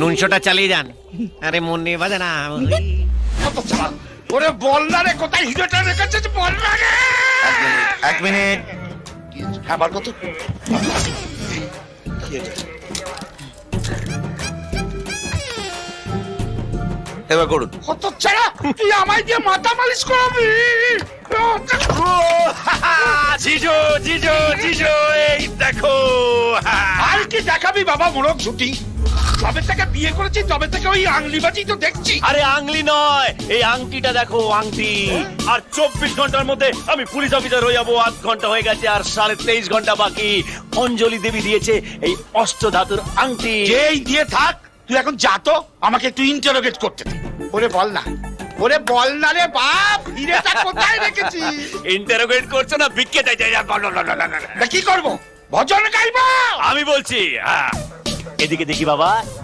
নুনশোটা চালিয়ে যান। আরে মন নিয়ে বাজে না। কত চালা ওরে বল না রে কোথায় হিরোটা রেখেছিস? বল না রে এক মিনিট। হ্যাঁ বার কত? এবার করুন। কত ছাড়া? তুই আমায় দিয়ে মাথা মালিশ করাবি? জিজো জিজো জিজো এই দেখো। আর কি দেখাবি বাবা মোরগ ছুটি তবে থেকে বিয়ে করেছি তবে থেকে ওই আংলিবাজি তো দেখছি। আরে আংলি নয় এই আংটিটা দেখো আংটি। আর চব্বিশ ঘণ্টার মধ্যে আমি পুলিশ অফিসার হয়ে যাব আধ ঘণ্টা হয়ে গেছে আর সাড়ে তেইশ ঘণ্টা বাকি। অঞ্জলি দেবী দিয়েছে এই অষ্টধাতুর আংটি। যেই দিয়ে থাক তুই এখন যা তো আমাকে একটু ইন্টারোগেট করতে দে। ওরে বল না। ওরে বল না রে বাপ হিরেটা কোথায় রেখেছি? ইন্টারোগেট করছ না ভিক্ষে তা কি করব? ভজন গাইবো? আমি বলছি হ্যাঁ। এদিকে দেখি বাবা।